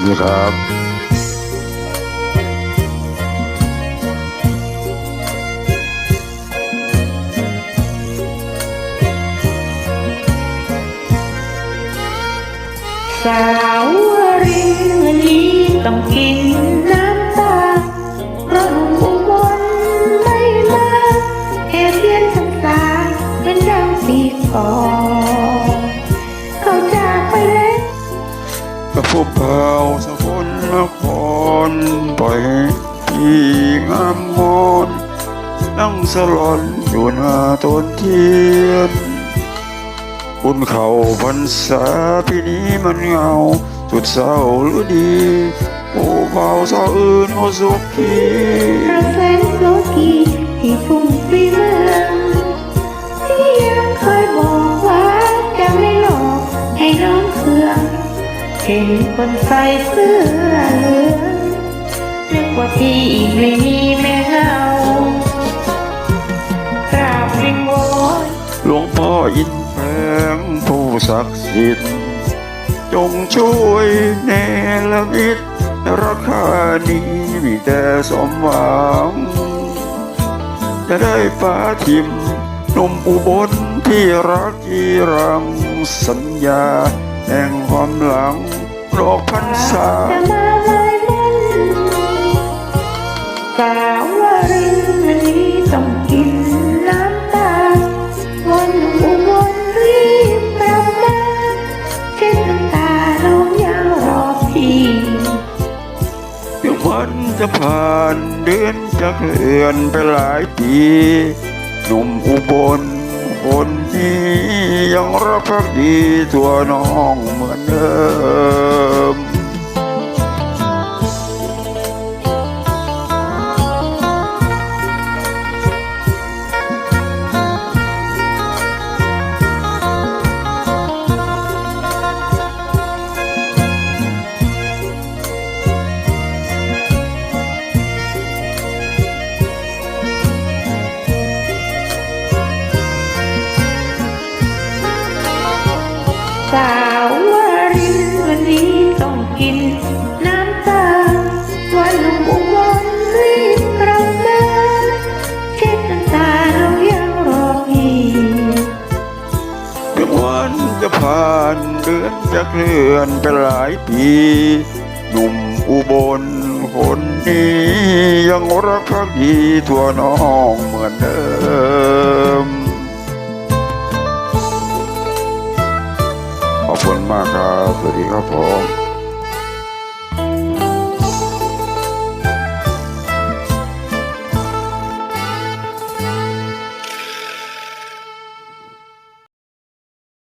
วัสดีครับสาวรินนี้ต้องกินน้ำตาเพราะดุมอุบลไม่มาแค่เพียนสังสาเป็นดังสีกอเกับพวกเบาสกลนครปล่อยที่งามงอนนั่งสลอนอยู่หน้าต้นเทียนบุญเขาพรรษาปีนี้มันเงา สุดเศร้าหรือดีโอ้เบาสาวอื่นโอสุขีพระแสงโลกีที่ฟุ้งฟีเมือ เห็นคนใส่เสื้อเหลืองนึกว่าพี่ไม่มีแม่เงากราบวิงวอนหลวงพ่ออินแปลงผู้ศักดิ์สิทธิ์ จงช่วยเนรมิตราคานี้มีแต่สมหวัง จะได้ปาทิมนมอุบลที่รักที่รังสัญญาแห่งความหลัง โลกพันษาจะมาลายมนต์สาววารินวันนี้ต้องกินน้ำตาวนอุบลรีบกลับมาเช็ดน้ำตาน้องยาวรอพี่เดี๋ยววันจะผ่านเดือนจะเคลื่อนไปหลายปีหนุ่มอุบลคนนี้ ยังรักภักดีตัวน้องเหมือนเดิม สาววารินวันนี้ต้องกินน้ำตาวันหนุ่มอุบลรีบกลับมาเช็ดน้ำตาเรายังรอพี่ถึงวันจะผ่านเดือนจะเคลื่อนไปหลายปีหนุ่มอุบลคนนี้ยังรักภักดีตัวน้องเหมือนเดิม มากครับ สวัสดีครับผม